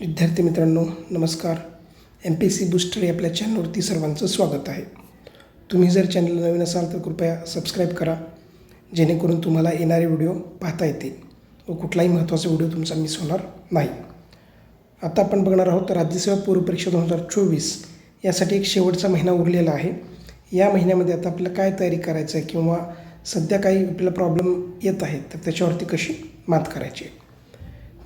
विद्यार्थी मित्रांनो नमस्कार. एम पी सी बूस्टर या आपल्या चॅनलवरती सर्वांचं स्वागत आहे. तुम्ही जर चॅनल नवीन असाल तर कृपया सबस्क्राईब करा जेणेकरून तुम्हाला येणारे व्हिडिओ पाहता येतील व कुठलाही महत्त्वाचा व्हिडिओ तुमचा मिस होणार नाही. आता आपण बघणार आहोत राज्यसेवा पूर्वपरीक्षा दोन हजार चोवीस यासाठी एक शेवटचा महिना उरलेला आहे. या महिन्यामध्ये आता आपल्याला काय तयारी करायचं आहे किंवा सध्या काही आपल्याला प्रॉब्लेम येत आहेत तर त्याच्यावरती कशी मात करायची? आहे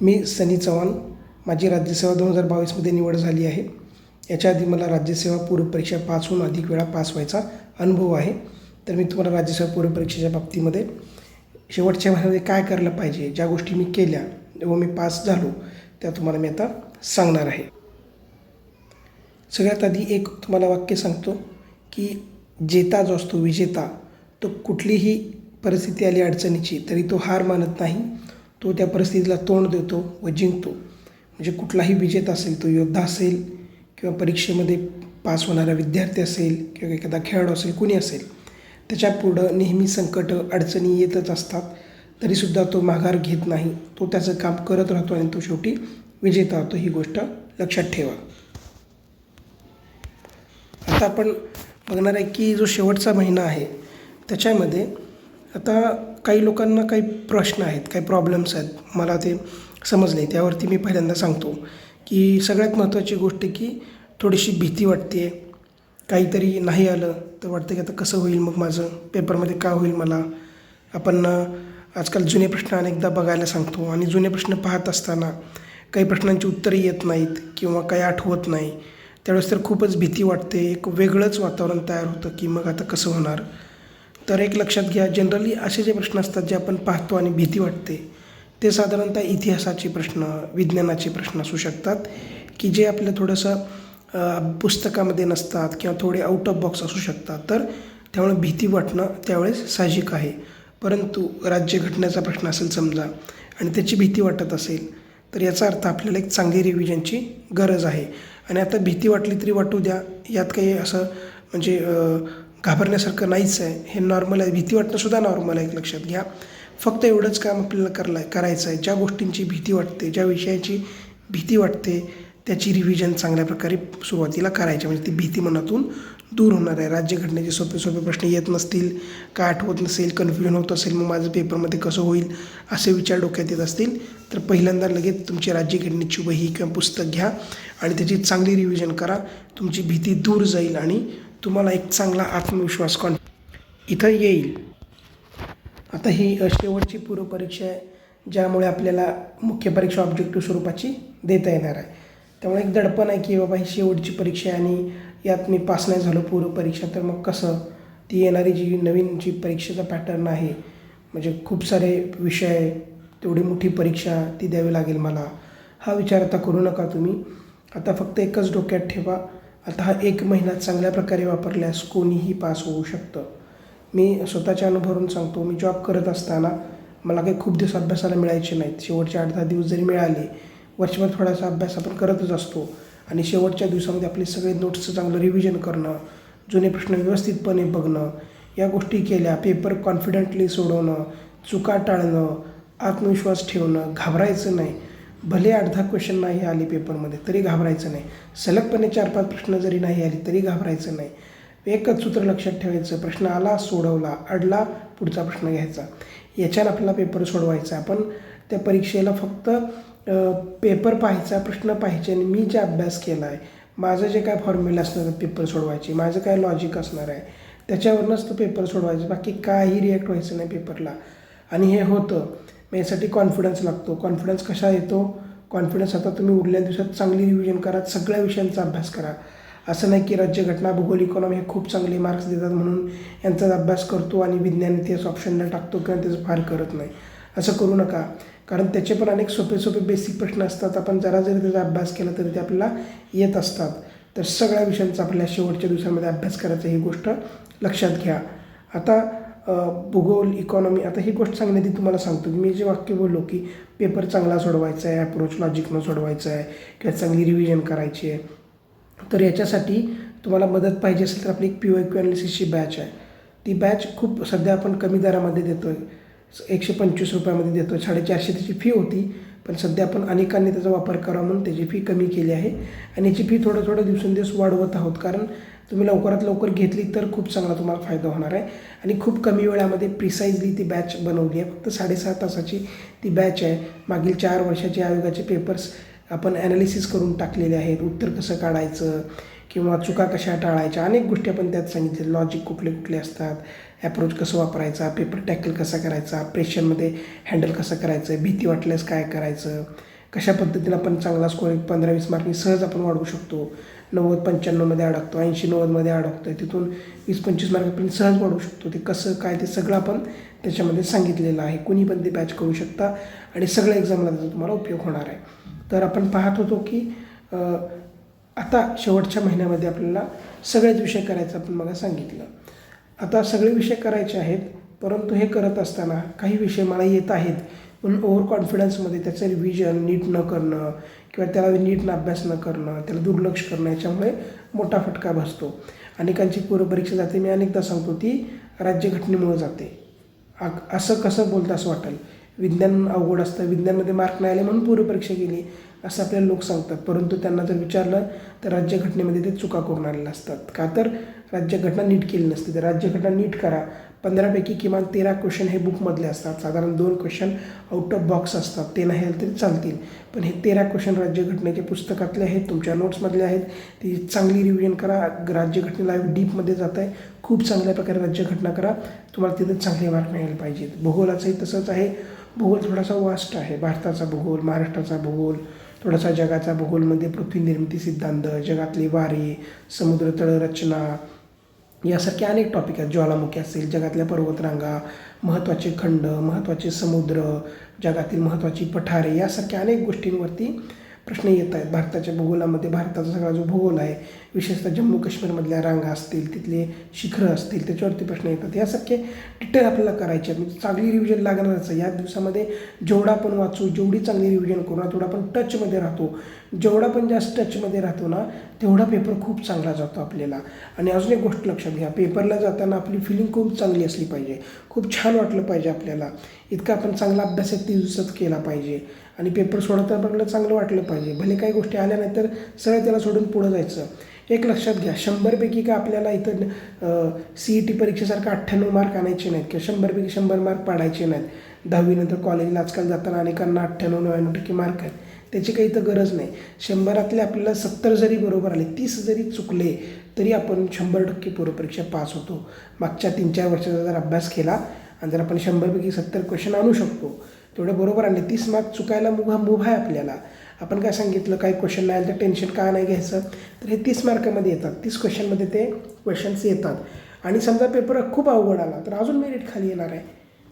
मी सनी चव्हाण माझी राज्यसेवा दोन हजार बावीसमध्ये निवड झाली आहे. याच्या आधी मला राज्यसेवा पूर्वपरीक्षा पाचहून अधिक वेळा पास व्हायचा अनुभव आहे. तर मी तुम्हाला राज्यसेवा पूर्वपरीक्षेच्या बाबतीमध्ये शेवटच्या महिन्यामध्ये काय करायला पाहिजे ज्या गोष्टी मी केल्या व मी पास झालो त्या तुम्हाला मी आता सांगणार आहे. सगळ्यात आधी एक तुम्हाला वाक्य सांगतो की जेता जो असतो विजेता तो कुठलीही परिस्थिती आली अडचणीची तरी तो हार मानत नाही. तो त्या परिस्थितीला तोंड देतो व जिंकतो. म्हणजे कुठलाही विजेता असेल तो योद्धा असेल किंवा परीक्षेमध्ये पास होणारा विद्यार्थी असेल किंवा एखादा खेळाडू असेल कुणी असेल त्याच्या पुढं नेहमी संकट अडचणी येतच असतात. तरीसुद्धा तो माघार घेत नाही. तो त्याचं काम करत राहतो आणि तो शेवटी विजेता होतो ही गोष्ट लक्षात ठेवा. आता आपण बघणार आहे की जो शेवटचा महिना आहे त्याच्यामध्ये आता काही लोकांना काही प्रश्न आहेत काही प्रॉब्लेम्स आहेत. मला ते समजले. त्यावरती मी पहिल्यांदा सांगतो की सगळ्यात महत्त्वाची गोष्ट की थोडीशी भीती वाटते काहीतरी नाही आलं तर वाटतं की आता कसं होईल मग माझं पेपरमध्ये का होईल मला? आपण आजकाल जुने प्रश्न अनेकदा बघायला सांगतो आणि जुने प्रश्न पाहत असताना काही प्रश्नांची उत्तरं येत नाहीत किंवा काही आठवत नाही. त्यावेळेस तर खूपच भीती वाटते. एक वेगळंच वातावरण तयार होतं की मग आता कसं होणार? तर एक लक्षात घ्या जनरली असे जे प्रश्न असतात जे आपण पाहतो आणि भीती वाटते ते साधारणतः इतिहासाचे प्रश्न विज्ञानाचे प्रश्न असू शकतात की जे आपलं थोडंसं पुस्तकामध्ये नसतात किंवा थोडे आउट ऑफ बॉक्स असू शकतात. तर त्यामुळे भीती वाटणं त्यावेळेस साहजिक आहे. परंतु राज्यघटनेचा प्रश्न असेल समजा आणि त्याची भीती वाटत असेल तर याचा अर्थ आपल्याला एक चांगली रिव्हिजनची गरज आहे. आणि आता भीती वाटली तरी वाटू द्या. यात काही असं म्हणजे घाबरण्यासारखं नाहीच आहे. हे नॉर्मल आहे. भीती वाटणंसुद्धा नॉर्मल आहे एक लक्षात घ्या. फक्त एवढंच काम आपल्याला करला करायचं आहे. ज्या गोष्टींची भीती वाटते ज्या विषयाची भीती वाटते त्याची रिव्हिजन चांगल्या प्रकारे सुरुवातीला करायची. म्हणजे ती भीती मनातून दूर होणार आहे. राज्यघटनेचे सोपे सोपे प्रश्न येत नसतील काय आठवत नसेल कन्फ्युजन होत असेल मग माझं पेपरमध्ये कसं होईल असे विचार डोक्यात येत असतील तर पहिल्यांदा लगेच तुमची राज्यघटनेची वही किंवा पुस्तक घ्या आणि त्याची चांगली रिव्हिजन करा. तुमची भीती दूर जाईल आणि तुम्हाला एक चांगला आत्मविश्वास कॉन इथं येईल. आता ही शेवटची पूर्वपरीक्षा आहे ज्यामुळे आपल्याला मुख्य परीक्षा ऑब्जेक्टिव्ह स्वरूपाची देता येणार आहे. त्यामुळे एक दडपण आहे की बाबा ही शेवटची परीक्षा आहे आणि यात मी पास नाही झालो पूर्वपरीक्षा तर मग कसं? ती येणारी जी नवीन जी परीक्षेचा पॅटर्न आहे म्हणजे खूप सारे विषय तेवढी मोठी परीक्षा ती द्यावी लागेल मला. हा विचार आता करू नका तुम्ही. आता फक्त एकच डोक्यात ठेवा. आता हा एक महिना चांगल्या प्रकारे वापरल्यास कोणीही पास होऊ शकतं. मी स्वतःच्या अनुभवून सांगतो मी जॉब करत असताना मला काही खूप दिवस अभ्यासाला मिळायचे नाहीत. शेवटचे आठ दहा दिवस जरी मिळाले वर्षभर थोडासा अभ्यास आपण करतच असतो. आणि शेवटच्या दिवसामध्ये आपले सगळे नोट्सचं चांगलं रिव्हिजन करणं जुने प्रश्न व्यवस्थितपणे बघणं या गोष्टी केल्या पेपर कॉन्फिडंटली सोडवणं चुका टाळणं आत्मविश्वास ठेवणं घाबरायचं नाही. भले आठ दहा क्वेश्चन नाही आले पेपरमध्ये तरी घाबरायचं नाही. सलगपणे चार पाच प्रश्न जरी नाही आले तरी घाबरायचं नाही. एकच सूत्र लक्षात ठेवायचं. प्रश्न आला सोडवला अडला पुढचा प्रश्न घ्यायचा. याच्यानं आपल्याला पेपर सोडवायचा. आपण त्या परीक्षेला फक्त पेपर पाहायचा प्रश्न पाहायचे आणि मी जे अभ्यास केला आहे माझं जे काय फॉर्म्युला असणार पेपर सोडवायचे माझं काय लॉजिक असणार आहे त्याच्यावरूनच तो पेपर सोडवायचा. बाकी काही रिॲक्ट व्हायचं नाही पेपरला आणि हे होतं. मग यासाठी कॉन्फिडन्स लागतो. कॉन्फिडन्स कसा येतो? कॉन्फिडन्स आता तुम्ही उरल्या दिवसात चांगली रिव्हिजन करा सगळ्या विषयांचा अभ्यास करा. असं नाही की राज्यघटना भूगोल इकॉनॉमी हे खूप चांगले मार्क्स देतात म्हणून यांचाच अभ्यास करतो आणि विज्ञान इतिहास ऑप्शनला टाकतो किंवा त्याचं फार करत नाही. असं करू नका. कारण त्याचे पण अनेक सोपे सोपे बेसिक प्रश्न असतात. आपण जरा जरी त्याचा अभ्यास केला तरी ते आपल्याला येत असतात. तर सगळ्या विषयांचा आपल्या शेवटच्या दिवसांमध्ये अभ्यास करायचा ही गोष्ट लक्षात घ्या. आता भूगोल इकॉनॉमी आता ही गोष्ट सांगण्याआधी तुम्हाला सांगतो की मी जे वाक्य बोललो की पेपर चांगला सोडवायचा आहे अप्रोच लॉजिकनं सोडवायचा आहे किंवा चांगली रिव्हिजन करायची आहे. तर याच्यासाठी तुम्हाला मदत पाहिजे असेल तर आपली एक पी ओ क्यू ॲनालिसिसची बॅच आहे. ती बॅच खूप सध्या आपण कमी दरामध्ये देतो आहे एकशे पंचवीस रुपयामध्ये देतो आहे साडेचारशे त्याची फी होती पण सध्या आपण अनेकांनी त्याचा वापर करावा म्हणून त्याची फी कमी केली आहे. आणि याची फी थोडं थोडं दिवसेंदिवस वाढवत आहोत कारण तुम्ही लवकरात लवकर घेतली तर खूप चांगला तुम्हाला फायदा होणार आहे. आणि खूप कमी वेळामध्ये प्रिसाईजली ती बॅच बनवली आहे. फक्त साडेसहा तासाची ती बॅच आहे. मागील चार वर्षाचे आयोगाचे पेपर्स आपण ॲनालिसिस करून टाकलेले आहेत उत्तर कसं काढायचं किंवा चुका कशा टाळायच्या अनेक गोष्टी आपण त्यात सांगितले लॉजिक कुठले कुठले असतात ॲप्रोच कसं वापरायचा पेपर टॅकल कसा करायचा प्रेशरमध्ये हँडल कसं करायचं भीती वाटल्यास काय करायचं कशा पद्धतीनं आपण चांगला स्कोर पंधरा वीस मार्कनी सहज आपण वाढवू शकतो. नव्वद पंच्याण्णवमध्ये अडकतो ऐंशी नव्वदमध्ये अडकतो आहे तिथून वीस पंचवीस मार्कापर्यंत सहज वाढवू शकतो. ते कसं काय ते सगळं आपण त्याच्यामध्ये सांगितलेलं आहे. कुणी पण ते बॅच करू शकता आणि सगळ्या एक्झामला त्याचा तुम्हाला उपयोग होणार आहे. तर आपण पाहत होतो की आता शेवटच्या महिन्यामध्ये आपल्याला सगळेच विषय करायचं आपण मला सांगितलं. आता सगळे विषय करायचे आहेत परंतु हे करत असताना काही विषय मला येत आहेत म्हणून ओव्हर कॉन्फिडन्समध्ये त्याचं रिव्हिजन नीट न करणं किंवा त्याला नीटनं अभ्यास न करणं त्याला दुर्लक्ष करणं याच्यामुळे मोठा फटका बसतो. अनेकांची पूर्वपरीक्षा जाते. मी अनेकदा सांगतो ती राज्यघटनेमुळे जाते. आ असं कसं बोलतं असं वाटेल? विज्ञान अवघड असतं विज्ञानमध्ये मार्क नाही आले म्हणून पूर्वपरीक्षा केली असं आपल्याला लोक सांगतात. परंतु त्यांना जर विचारलं तर राज्यघटनेमध्ये ते चुका करून आलेल्या असतात. का तर राज्यघटना नीट केली नसते तर राज्यघटना नीट करा. पंधरापैकी किमान तेरा क्वेश्चन हे बुकमधले असतात. साधारण दोन क्वेश्चन आउट ऑफ बॉक्स असतात. ते नाही आले तरी चालतील. पण हे तेरा क्वेश्चन राज्यघटनेच्या पुस्तकातले आहेत तुमच्या नोट्समधले आहेत. ती चांगली रिव्हिजन करा. राज्यघटनेला डीपमध्ये जात आहे. खूप चांगल्या प्रकारे राज्यघटना करा. तुम्हाला तिथे चांगले मार्क मिळायला पाहिजेत. भूगोलाचंही तसंच आहे. भूगोल थोडासा वास्ट आहे. भारताचा भूगोल महाराष्ट्राचा भूगोल थोडासा जगाचा भूगोलमध्ये पृथ्वी निर्मिती सिद्धांत जगातली वारे समुद्र तळरचना यासारखे अनेक टॉपिक आहेत. ज्वालामुखी असेल जगातल्या पर्वतरांगा महत्त्वाचे खंड महत्त्वाचे समुद्र जगातील महत्त्वाची पठारे यासारख्या अनेक गोष्टींवरती प्रश्न येत आहेत. भारताच्या भूगोलामध्ये भारताचा सगळा जो भूगोल आहे विशेषतः जम्मू काश्मीरमधल्या रांगा असतील तिथले शिखरं असतील त्याच्यावरती प्रश्न येतात. यासारखे डिटेल आपल्याला करायचे आहेत. म्हणजे चांगली रिव्हिजन लागणारच आहे या दिवसामध्ये जेवढा आपण वाचू जेवढी चांगली रिव्हिजन करू ना तेवढा आपण टचमध्ये राहतो. जेवढा पण जास्त टचमध्ये राहतो ना तेवढा पेपर खूप चांगला जातो आपल्याला. आणि अजून एक गोष्ट लक्षात घ्या. पेपरला जाताना आपली फिलिंग खूप चांगली असली पाहिजे. खूप छान वाटलं पाहिजे आपल्याला. इतका आपण चांगला अभ्यास एक दिवसात केला पाहिजे. आणि पेपर सोडताना आपल्याला चांगलं वाटलं पाहिजे. भले काही गोष्टी आल्या नाही तर सरळ त्याला सोडून पुढं जायचं. एक लक्षात घ्या शंभरपैकी का आपल्याला इथं सी ई टी परीक्षेसारखं अठ्ठ्याण्णव मार्क आणायचे नाहीत किंवा शंभरपैकी शंभर मार्क पाडायचे नाहीत. दहावीनंतर कॉलेजला आजकाल जाताना अनेकांना अठ्ठ्याण्णव नव्याण्णव टक्के मार्क आहेत. त्याची काही इथं गरज नाही. शंभरातले आपल्याला सत्तर जरी बरोबर आले तीस जरी चुकले तरी आपण शंभर टक्के पूर्वपरीक्षा पास होतो. मागच्या तीन चार वर्षाचा जर अभ्यास केला आणि जर आपण शंभरपैकी सत्तर क्वेश्चन आणू शकतो तेवढे बरोबर आणले तीस मार्क चुकायला मुभा मुभा आहे आपल्याला. आपण काय सांगितलं काही क्वेश्चन नाही आलं तर टेन्शन का नाही घ्यायचं? तर हे तीस मार्कामध्ये येतात. तीस क्वेश्चनमध्ये ते क्वेश्चन्स येतात. आणि समजा पेपर खूप अवघड आला तर अजून मेरिट खाली येणार आहे.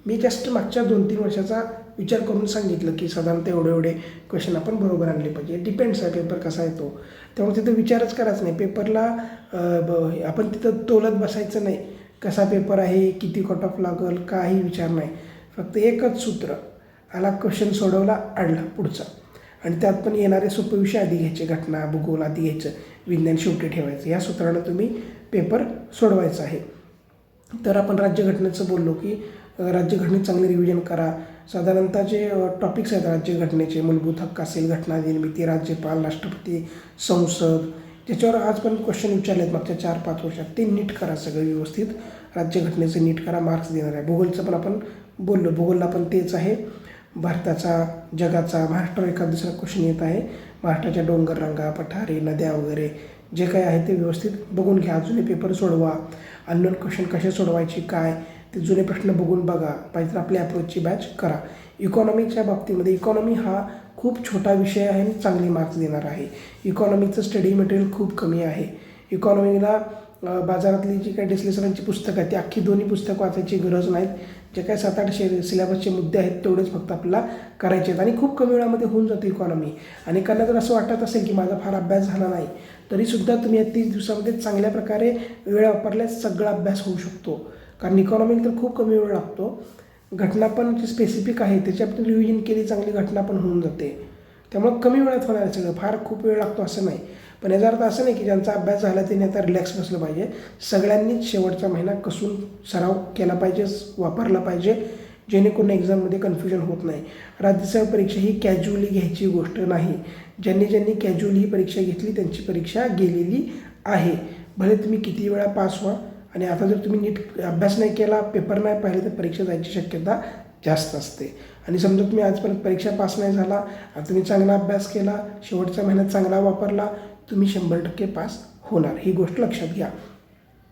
मी जस्ट मागच्या दोन तीन वर्षाचा विचार करून सांगितलं की साधारणतः एवढे एवढे क्वेश्चन आपण बरोबर आणले पाहिजे. डिपेंड्स आहे पेपर कसा येतो. त्यामुळे तिथं विचारच करायचा नाही. पेपरला ब- आपण तिथं तोलत बसायचं नाही. कसा पेपर आहे किती कट ऑफ लागल काही विचार नाही. फक्त एकच सूत्र आला क्वेश्चन सोडवला आणला पुढचा. आणि त्यात पण येणारे सोपे विषय आधी घ्यायचे घटना भूगोल आधी घ्यायचं विज्ञान शेवटी ठेवायचं. या सूत्रानं तुम्ही पेपर सोडवायचा आहे. तर आपण राज्यघटनेचं बोललो की राज्यघटनेत चांगले रिव्हिजन करा. साधारणतः जे टॉपिक्स आहेत राज्यघटनेचे मूलभूत हक्क असेल घटना निर्मिती राज्यपाल राष्ट्रपती संसद ज्याच्यावर आज पण क्वेश्चन विचारले आहेत मागच्या चार पाच वर्षात. ते नीट करा सगळं व्यवस्थित. राज्यघटनेचं नीट करा मार्क्स देणार आहे. भूगोलचं पण आपण बोललो. भूगोलला पण तेच आहे. भारताचा जगाचा महाराष्ट्रावर एखाद दुसरा क्वेश्चन येत आहे. महाराष्ट्राच्या डोंगर रांगा पठारे नद्या वगैरे जे काही आहे ते व्यवस्थित बघून घ्या. जुने पेपर सोडवा. अननोन क्वेश्चन कसे सोडवायचे काय? ते जुने प्रश्न बघून बघा. पाहिजे तर आपल्या अप्रोचची बॅच करा. इकॉनॉमीच्या बाबतीमध्ये इकॉनॉमी हा खूप छोटा विषय आहे आणि चांगले मार्क्स देणार आहे. इकॉनॉमीचं स्टडी मटेरियल खूप कमी आहे. इकॉनॉमीला बाजारातली जी काही डिस्लेसरांची पुस्तकं आहेत ती अख्खी दोन्ही पुस्तकं वाचायची गरज नाहीत जे काही सात आठ शे सिलेबसचे मुद्दे आहेत तेवढेच फक्त आपल्याला करायचे आहेत. आणि खूप कमी वेळामध्ये होऊन जातो इकॉनॉमी अनेकांना जर असं वाटत असेल की माझा फार अभ्यास झाला नाही तरीसुद्धा तुम्ही या तीस दिवसामध्ये चांगल्या प्रकारे वेळ वापरल्यास सगळा अभ्यास होऊ शकतो. कारण इकॉनॉमीला तर खूप कमी वेळ लागतो. घटना पण जी स्पेसिफिक आहे त्याची आपण रिव्हिजन केली चांगली घटना पण होऊन जाते. त्यामुळं कमी वेळात होणार आहे सगळं. फार खूप वेळ लागतो असं नाही. पण याचा अर्थ असं नाही की ज्यांचा अभ्यास झाला त्यांनी आता रिलॅक्स बसलं पाहिजे. सगळ्यांनीच शेवटचा महिना कसून सराव केला पाहिजे वापरला पाहिजे. जेणेकरून एक्झाममध्ये कन्फ्युजन होत नाही. राज्यसेवा परीक्षा ही कॅज्युअली घ्यायची गोष्ट नाही. ज्यांनी ज्यांनी कॅज्युअली ही परीक्षा घेतली त्यांची परीक्षा गेलेली आहे. भले तुम्ही किती वेळा पास व्हा आणि आता जर तुम्ही नीट अभ्यास नाही केला पेपर नाही पाहिले तर परीक्षा जायची शक्यता जास्त असते. आणि समजा तुम्ही आजपर्यंत परीक्षा पास नाही झाला तुम्ही चांगला अभ्यास केला शेवटच्या महिन्यात चांगला वापरला तुम्ही शंभर टक्के पास होणार. ही गोष्ट लक्षात घ्या.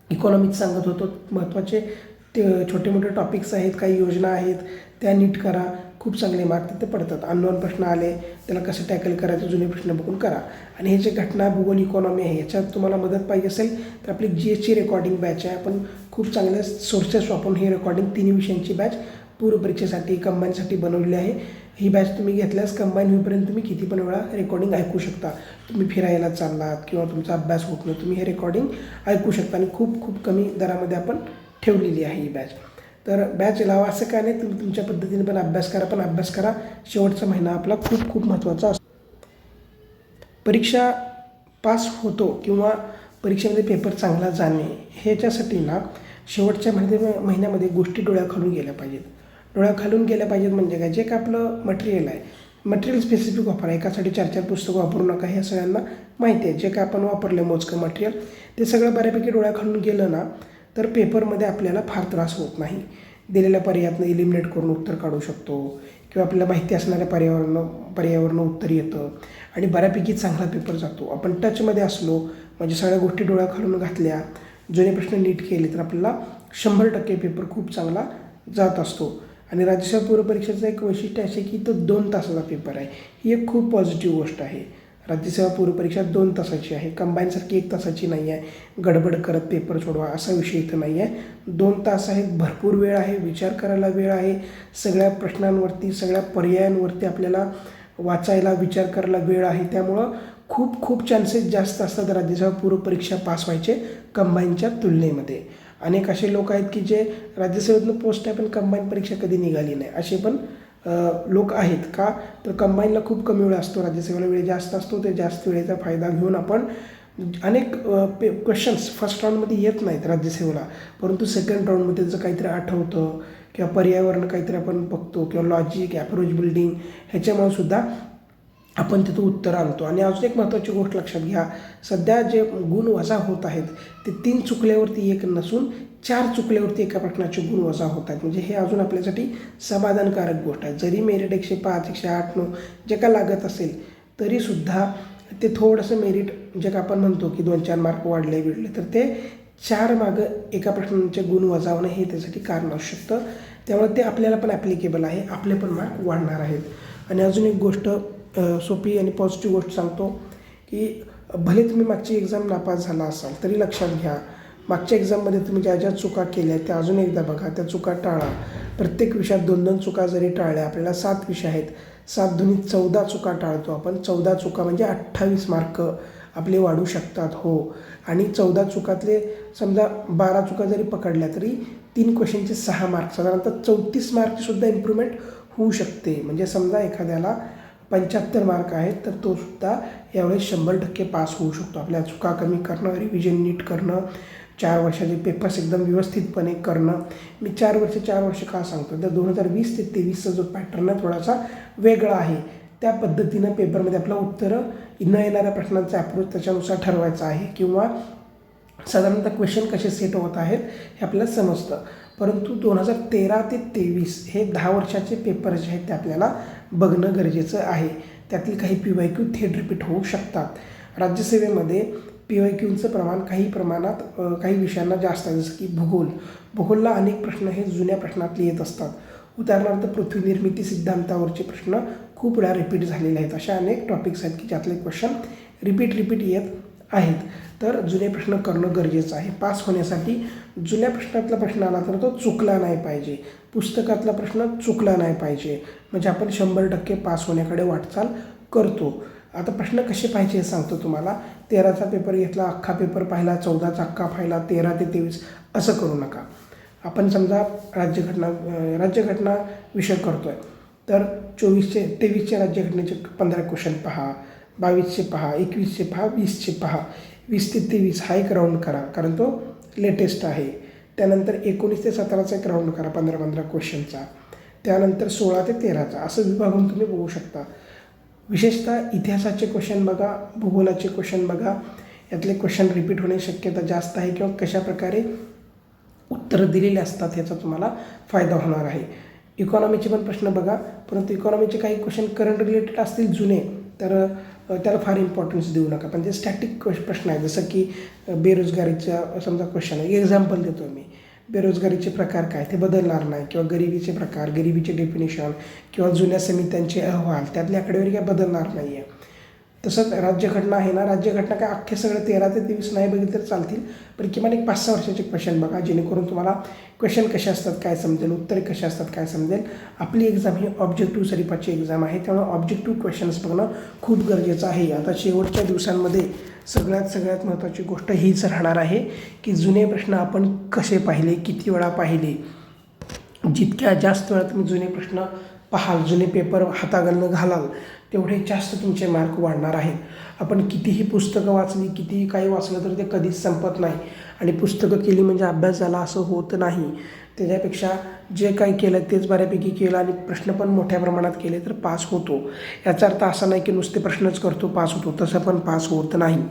इकॉनॉमिक्स सांगत होतो महत्त्वाचे ते छोटे मोठे टॉपिक्स आहेत काही योजना आहेत त्या नीट करा. खूप चांगले मार्क तिथे पडतात. अननोन प्रश्न आले त्याला कसं टॅकल करायचं जुने प्रश्न बघून करा. आणि हे जे घटना भूगोल इकॉनॉमी आहे याच्यात तुम्हाला मदत पाहिजे असेल तर आपली जी एसची रेकॉर्डिंग बॅच आहे. आपण खूप चांगल्या सोर्सेस वापरून ही रेकॉर्डिंग तिन्ही विषयांची बॅच पूर्व परीक्षेसाठी कंबाईनसाठी बनवलेली आहे. ही बॅच तुम्ही घेतल्यास कंबाईन होईपर्यंत तुम्ही किती पण वेळा रेकॉर्डिंग ऐकू शकता. तुम्ही फिरायला चाललात किंवा तुमचा अभ्यास होत नाही तुम्ही हे रेकॉर्डिंग ऐकू शकता. आणि खूप खूप कमी दरामध्ये आपण ठेवलेली आहे ही बॅच तर बॅच लावा. असं काय नाही तुम्ही तुमच्या पद्धतीने पण अभ्यास करा पण अभ्यास करा. शेवटचा महिना आपला खूप खूप महत्त्वाचा असतो. परीक्षा पास होतो किंवा परीक्षेमध्ये पेपर चांगला जाणे ह्याच्यासाठी ना शेवटच्या महिन्या महिन्यामध्ये गोष्टी डोळ्याखालून गेल्या पाहिजेत. डोळ्याखालून गेल्या पाहिजेत म्हणजे काय? जे काय आपलं मटेरियल आहे. मटेरियल स्पेसिफिक वापरा. एकासाठी चार चार पुस्तकं वापरू नका. हे सगळ्यांना माहिती आहे. जे काय आपण वापरलं मोजकं मटेरियल ते सगळं बऱ्यापैकी डोळ्याखालून गेलं ना तर पेपरमध्ये आपल्याला फार त्रास होत नाही. दिलेल्या पर्यायातनं इलिमिनेट करून उत्तर काढू शकतो. किंवा आपल्याला माहिती असणाऱ्या पर्यावरण पर्यावरण उत्तर येतं. आणि बऱ्यापैकी चांगला पेपर जातो. आपण टचमध्ये असलो म्हणजे सगळ्या गोष्टी डोळ्या खालून घातल्या जुने प्रश्न नीट केले तर आपल्याला शंभर टक्के पेपर खूप चांगला जात असतो. आणि राज्यसेवा पूर्व परीक्षेचं एक वैशिष्ट्य असे की तो दोन तासाचा पेपर आहे. ही एक खूप पॉझिटिव्ह गोष्ट आहे. राज्यसेवा पूर्व परीक्षा दोन तासाची आहे. कंबाईनसारखी एक तासाची नाही आहे गडबड करत पेपर सोडवा असा विषय इथं नाही आहे दोन तास आहेत भरपूर वेळ आहे विचार करायला वेळ आहे. सगळ्या प्रश्नांवरती सगळ्या पर्यायांवरती आपल्याला वाचायला विचार करायला वेळ आहे. त्यामुळं खूप खूप चान्सेस जास्त असतात राज्यसेवा पूर्व परीक्षा पास व्हायचे कंबाईनच्या तुलनेमध्ये. अनेक असे लोक आहेत की जे राज्यसेवेतनं पोस्ट आहे पण कंबाईन परीक्षा कधी निघाली नाही असे पण लोक आहेत का? तर कंबाईनला खूप कमी वेळ असतो. राज्यसेवेला वेळ जास्त असतो. ते जास्त वेळेचा फायदा घेऊन आपण अनेक पे क्वेश्चन्स फर्स्ट राऊंडमध्ये येत नाहीत राज्यसेवेला परंतु सेकंड राऊंडमध्ये त्याचं काहीतरी आठवतं किंवा पर्यावरण काहीतरी आपण बघतो किंवा लॉजिक ॲप्रोच बिल्डिंग ह्याच्यामुळे सुद्धा आपण तिथं उत्तर आणतो. आणि अजून एक महत्त्वाची गोष्ट लक्षात घ्या सध्या जे गुण वजा होत आहेत ते तीन चुकल्यावरती एक नसून चार चुकल्यावरती एका प्रश्नाचे गुण वजा होत आहेत. म्हणजे हे अजून आपल्यासाठी समाधानकारक गोष्ट आहे. जरी मेरिट एकशे पाच एकशे आठ नऊ जे का लागत असेल तरीसुद्धा ते थोडंसं मेरिट जे का आपण म्हणतो की दोन चार मार्क वाढले बिडले तर ते चार मागं एका प्रश्नाचे गुण वजा होणं हे त्यासाठी कारण असू शकतं. त्यामुळे ते आपल्याला पण ॲप्लिकेबल आहे. आपले पण मार्क वाढणार आहेत. आणि अजून एक गोष्ट सोपी आणि पॉझिटिव्ह गोष्ट सांगतो की भले तुम्ही मागची एक्झाम नापास झाला असाल तरी लक्षात घ्या. मागच्या एक्झाममध्ये तुम्ही ज्या ज्या चुका केल्या त्या अजून एकदा बघा. त्या चुका टाळा. प्रत्येक विषयात दोन दोन चुका जरी टाळल्या आपल्याला सात विषय आहेत. सात दोन्ही चौदा चुका टाळतो आपण. चौदा चुका म्हणजे अठ्ठावीस मार्क आपले वाढू शकतात हो. आणि चौदा चुकातले समजा बारा चुका जरी पकडल्या तरी तीन क्वेश्चनचे सहा मार्क. साधारणतः चौतीस मार्कसुद्धा इम्प्रूव्हमेंट होऊ शकते. म्हणजे समजा एखाद्याला पंच्याहत्तर मार्क आहेत तर तो सुद्धा यावेळेस शंभर टक्के पास होऊ शकतो. आपल्या चुका कमी करणं रिव्हिजन नीट करणं चार वर्षाचे पेपर्स एकदम व्यवस्थितपणे करणं. मी चार वर्ष चार वर्ष का सांगतो तर दोन हजार वीस ते तेवीसचा जो पॅटर्न आहे थोडासा वेगळा आहे. त्या पद्धतीनं पेपरमध्ये आपलं उत्तरं न येणाऱ्या प्रश्नांचा अप्रोच त्याच्यानुसार ठरवायचा आहे किंवा साधारणतः क्वेश्चन कसे सेट होत आहेत हे आपल्याला समजतं. परंतु दोन हजार तेरा ते तेवीस हे दहा वर्षाचे पेपर जे आहेत ते आपल्याला बघणं गरजेचं आहे. त्यातील काही पी वाय क्यू थेट रिपीट होऊ शकतात. राज्यसेवेमध्ये पी वाय क्यूचं प्रमाण काही प्रमाणात काही विषयांना जास्त आहे जसं की भूगोल. भूगोलला अनेक प्रश्न हे जुन्या प्रश्नातले येत असतात. उदाहरणार्थ पृथ्वी निर्मिती सिद्धांतावरचे प्रश्न खूप वेळा रिपीट झालेले आहेत. अशा अनेक टॉपिक्स आहेत की ज्यातले क्वेश्चन रिपीट रिपीट येत आहेत. तर जुने प्रश्न करणं गरजेचं आहे. पास होण्यासाठी जुन्या प्रश्नातला प्रश्न आला तर तो चुकला नाही पाहिजे. पुस्तकातला प्रश्न चुकला नाही पाहिजे. म्हणजे आपण शंभर टक्के पास होण्याकडे वाटचाल करतो. आता प्रश्न कसे पाहिजे हे सांगतो तुम्हाला. तेराचा पेपर घेतला अख्खा पेपर पाहिला चौदाचा अख्खा पाहिला तेरा ते तेवीस असं करू नका. आपण समजा राज्यघटना राज्यघटना विषय करतो आहे तर चोवीसचे तेवीसच्या राज्यघटनेचे पंधरा क्वेश्चन पहा. बावीसचे पहा एकवीसचे पहा वीसचे पहा. वीस ते तेवीस हा एक राऊंड करा. कारण तो लेटेस्ट आहे. त्यानंतर एकोणीस ते सतराचा एक राऊंड करा पंधरा पंधरा क्वेश्चनचा त्यानंतर सोळा ते तेराचा. असं विभागून तुम्ही बघू शकता. विशेषतः इतिहासाचे क्वेश्चन बघा भूगोलाचे क्वेश्चन बघा. यातले क्वेश्चन रिपीट होण्याची शक्यता जास्त आहे किंवा कशा प्रकारे उत्तरं दिलेली असतात याचा तुम्हाला फायदा होणार आहे. इकॉनॉमीचे पण प्रश्न बघा. परंतु इकॉनॉमीचे काही क्वेश्चन करंट रिलेटेड असतील जुने तर त्याला फार इम्पॉर्टन्स देऊ नका. पण जे स्टॅटिक प्रश्न आहे. जसं की बेरोजगारीचा समजा क्वेश्चन आहे. एक्झाम्पल देतो मी. बेरोजगारीचे प्रकार काय? ते बदलणार नाही. किंवा गरिबीचे प्रकार गरिबीचे डेफिनेशन किंवा जुन्या समित्यांचे अहवाल त्यातल्या आकडेवारी काय बदलणार नाही आहे तसंच राज्यघटना आहे ना राज्यघटना काय अख्खे सगळे तेरा ते तेवीस नाही बघितले तर चालतील. पण किमान एक पाच सहा वर्षाचे क्वेश्चन बघा जेणेकरून तुम्हाला क्वेश्चन कसे असतात काय समजेल उत्तरे कसे असतात काय समजेल. आपली एक्झाम ही ऑब्जेक्टिव्ह स्वरूपाची एक्झाम आहे त्यामुळे ऑब्जेक्टिव्ह क्वेश्चन्स बघणं खूप गरजेचं आहे. आता शेवटच्या दिवसांमध्ये सगळ्यात सगळ्यात महत्त्वाची गोष्ट हीच राहणार आहे की जुने प्रश्न आपण कसे पाहिले किती वेळा पाहिले. जितक्या जास्त वेळा तुम्ही जुने प्रश्न पाहाल जुने पेपर हातागलनं घालाल तेवढे जास्त तुमचे मार्क वाढणार आहेत. आपण कितीही पुस्तकं वाचली कितीही काही वाचलं तर ते कधीच संपत नाही. आणि पुस्तकं केली म्हणजे अभ्यास झाला असं होत नाही. त्याच्यापेक्षा जे काही केलं तेच बऱ्यापैकी केलं आणि प्रश्न पण मोठ्या प्रमाणात केले तर पास होतो. याचा अर्थ असा नाही की नुसते प्रश्नच करतो पास होतो. तसं पण पास होत नाही.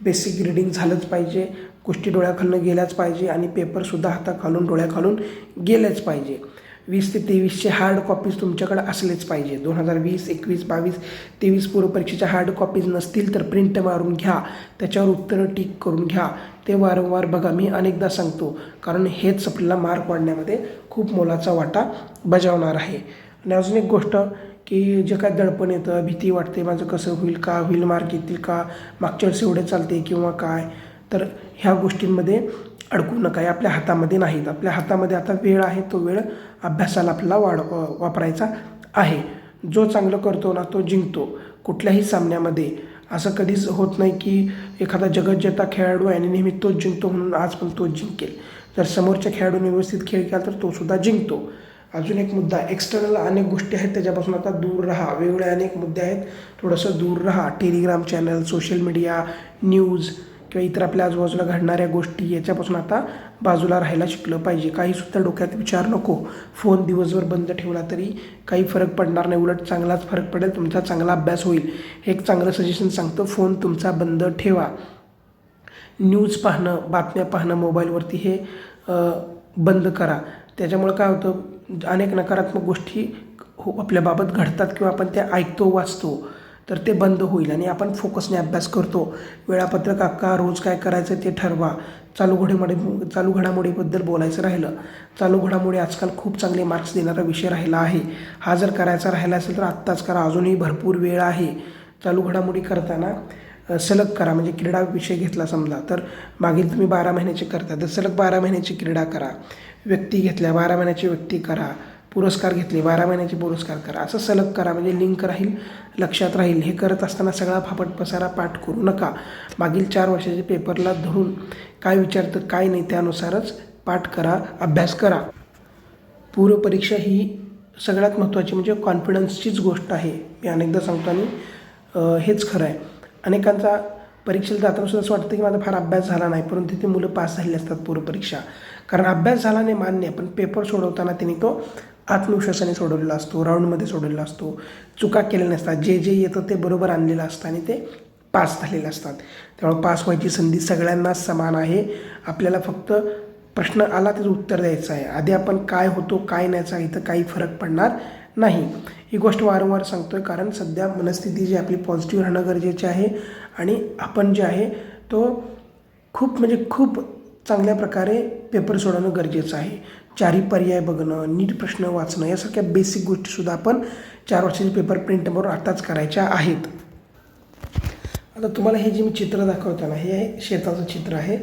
बेसिक रिडिंग झालंच पाहिजे गोष्टी डोळ्याखालून गेल्याच पाहिजे आणि पेपरसुद्धा हाताखालून डोळ्याखालून गेलंच पाहिजे. वीस ते तेवीसचे हार्ड कॉपीज तुमच्याकडे असलेच पाहिजे. दोन हजार वीस एकवीस बावीस तेवीस पूर्वपरीक्षेच्या हार्ड कॉपीज नसतील तर प्रिंट मारून घ्या. त्याच्यावर उत्तरं टिक करून घ्या. ते वारंवार बघा. मी अनेकदा सांगतो कारण हेच आपल्याला मार्क वाढण्यामध्ये खूप मोलाचा वाटा बजावणार आहे. आणि अजून एक गोष्ट की जे काय दडपण येतं भीती वाटते माझं कसं होईल का होईल मार्क येतील का मागच्या वेळेस एवढे चालते किंवा काय तर ह्या गोष्टींमध्ये अडकू नका. आपल्या हातामध्ये नाहीत. आपल्या हातामध्ये आता वेळ आहे तो वेळ अभ्यासाला आपला वाढ वापरायचा आहे. जो चांगलं करतो ना तो जिंकतो. कुठल्याही सामन्यामध्ये असं कधीच होत नाही की एखादा जगज्जेता खेळाडू आहे आणि नेहमी तोच जिंकतो म्हणून आज पण तोच जिंकेल. जर समोरच्या खेळाडूने व्यवस्थित खेळ केला तर तो सुद्धा जिंकतो. अजून एक मुद्दा एक्सटर्नल अनेक गोष्टी आहेत त्याच्यापासून आता दूर राहा. वेगवेगळे अनेक मुद्दे आहेत. थोडंसं दूर राहा. Telegram channel social media news किंवा इतर आपल्या आजूबाजूला घडणाऱ्या गोष्टी याच्यापासून आता बाजूला राहायला शिकलं पाहिजे. काहीसुद्धा डोक्यात विचार नको. फोन दिवसभर बंद ठेवला तरी काही फरक पडणार नाही. उलट चांगलाच फरक पडेल तुमचा चांगला अभ्यास होईल. हे एक चांगलं सजेशन सांगतो फोन तुमचा बंद ठेवा. न्यूज पाहणं बातम्या पाहणं मोबाईलवरती हे बंद करा. त्याच्यामुळं काय होतं अनेक नकारात्मक गोष्टी हो आपल्याबाबत घडतात किंवा आपण त्या ऐकतो वाचतो. तर ते बंद होईल आणि आपण फोकसने अभ्यास करतो. वेळापत्रक अक्का रोज काय करायचं ते ठरवा. चालू घडामोडी चालू घडामोडीबद्दल बोलायचं राहिलं. चालू घडामोडी आजकाल खूप चांगले मार्क्स देणारा विषय राहिला आहे. हा जर करायचा राहिला असेल तर आत्ताच करा. अजूनही भरपूर वेळ आहे. चालू घडामोडी करताना सलग करा. म्हणजे क्रीडा विषय घेतला समजा तर मागील तुम्ही बारा महिन्याचे करता. तर सलग बारा महिन्याची क्रीडा करा. व्यक्ती घेतल्या बारा महिन्याची व्यक्ती करा. पुरस्कार घेतले बारा महिन्याचे पुरस्कार करा असं सलग करा म्हणजे लिंक राहील लक्षात राहील. हे करत असताना सगळा फापट पसारा पाठ करू नका. मागील चार वर्षाच्या पेपरला धरून काय विचारतं काय नाही त्यानुसारच पाठ करा अभ्यास करा. पूर्वपरीक्षा ही सगळ्यात महत्त्वाची म्हणजे कॉन्फिडन्सचीच गोष्ट आहे. मी अनेकदा सांगतो आणि हेच खरं आहे अनेकांचा परीक्षेला जाताना सुद्धा असं वाटतं की माझा फार अभ्यास झाला नाही परंतु तिथे मुलं पास झालेली असतात पूर्वपरीक्षा कारण अभ्यास झाला नाही मान्य पण पेपर सोडवताना त्यांनी तो आत्मविश्वासाने सोडवलेला असतो राऊंडमध्ये सोडवलेला असतो. चुका केलेल्या नसतात. जे जे येतं ते बरोबर आणलेलं असतं आणि ते पास झालेले असतात. त्यामुळे पास व्हायची संधी सगळ्यांनाच समान आहे. आपल्याला फक्त प्रश्न आला त्याचं उत्तर द्यायचं आहे. आधी आपण काय होतो काय न्यायचा इथं काही फरक पडणार नाही. ही गोष्ट वारंवार सांगतोय कारण सध्या मनस्थिती जी आपली पॉझिटिव्ह राहणं गरजेचे आहे. आणि आपण जे आहे तो खूप म्हणजे खूप चांगल्या प्रकारे पेपर सोडवणं गरजेचं आहे. चारही पर्याय बघणं नीट प्रश्न वाचणं यासारख्या बेसिक गोष्टीसुद्धा आपण चार वर्षाचे पेपर प्रिंटवर आताच करायच्या आहेत. आता तुम्हाला हे जे मी चित्र दाखवताना हे शेताचं चित्र आहे.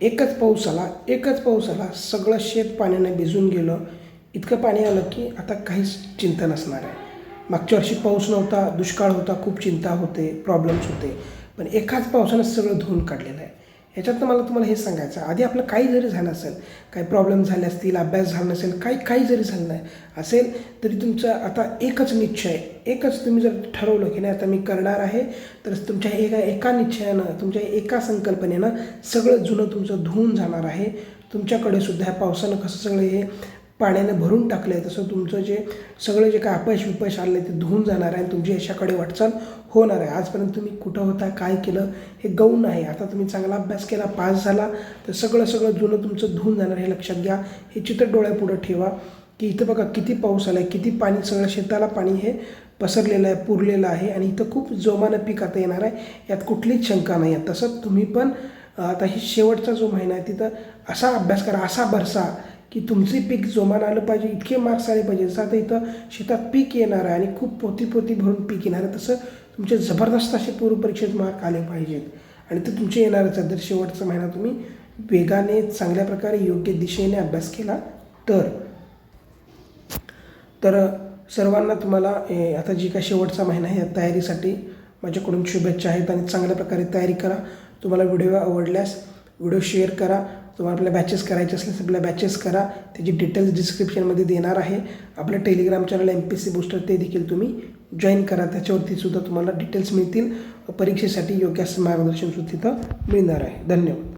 एकच पाऊस आला एकच पाऊस आला सगळं शेत पाण्याने भिजून गेलं. इतकं पाणी आलं की आता काहीच चिंता नसणार आहे. मागच्या वर्षी पाऊस नव्हता दुष्काळ होता खूप चिंता होते प्रॉब्लेम्स होते. पण एकाच पावसानं सगळं धुवून काढलेलं आहे. याच्यातनं मला तुम्हाला हे सांगायचं आधी आपलं काही जरी झालं असेल काही प्रॉब्लेम झाले असतील अभ्यास झाला नसेल काही काही जरी झालं नाही असेल तरी तुमचं आता एकच निश्चय एकच तुम्ही जर ठरवलं की नाही आता मी करणार आहे तर तुमच्या एका एका निश्चयानं तुमच्या एका संकल्पनेनं सगळं जुनं तुमचं धुवून जाणार आहे. तुमच्याकडे सुद्धा ह्या पावसानं कसं सगळं हे पाण्याने भरून टाकलं आहे तसं तुमचं जे सगळं जे काय अपयश विपयश आलं आहे ते धुवून जाणार आहे आणि तुमची यशाकडे वाटचाल होणार आहे. आजपर्यंत तुम्ही कुठं होता काय केलं हे गौण आहे. आता तुम्ही चांगला अभ्यास केला पास झाला तर सगळं सगळं जुनं तुमचं धुवून जाणार हे लक्षात घ्या. हे चित्र डोळ्यापुढं ठेवा. की इथं बघा किती पाऊस आला आहे किती पाणी सगळं शेताला पाणी हे पसरलेलं आहे पुरलेलं आहे आणि इथं खूप जोमानं पीक आता येणार आहे. यात कुठलीच शंका नाही आहे. तसंच तुम्ही पण आता ही शेवटचा जो महिना आहे तिथं असा अभ्यास करा असा बरसा की तुमचे पीक जोमान आलं पाहिजे इतके मार्क्स आले पाहिजे. जसं आता इथं शेतात पीक येणार आहे आणि खूप पोती पोती भरून पीक येणार आहे तसं तुमचे जबरदस्त असे पूर्वपरीक्षेत मार्क आले पाहिजेत. आणि ते तुमचे येणारच आहे जर शेवटचा महिना तुम्ही वेगाने चांगल्या प्रकारे योग्य दिशेने अभ्यास केला तर. तर सर्वांना तुम्हाला आता जी काय शेवटचा महिना आहे या तयारीसाठी माझ्याकडून शुभेच्छा आहेत. आणि चांगल्या प्रकारे तयारी करा. तुम्हाला व्हिडिओ आवडल्यास व्हिडिओ शेअर करा. तुम्हाला आपल्या बॅचेस करायचे असल्यास आपल्या बॅचेस करा. त्याची डिटेल्स डिस्क्रिप्शनमध्ये देणार आहे. आपलं Telegram channel M P C booster ते देखील तुम्ही जॉईन करा. त्याच्यावरती सुद्धा तुम्हाला डिटेल्स मिळतील. परीक्षेसाठी योग्य असं मार्गदर्शन सुद्धा तिथं मिळणार आहे. धन्यवाद.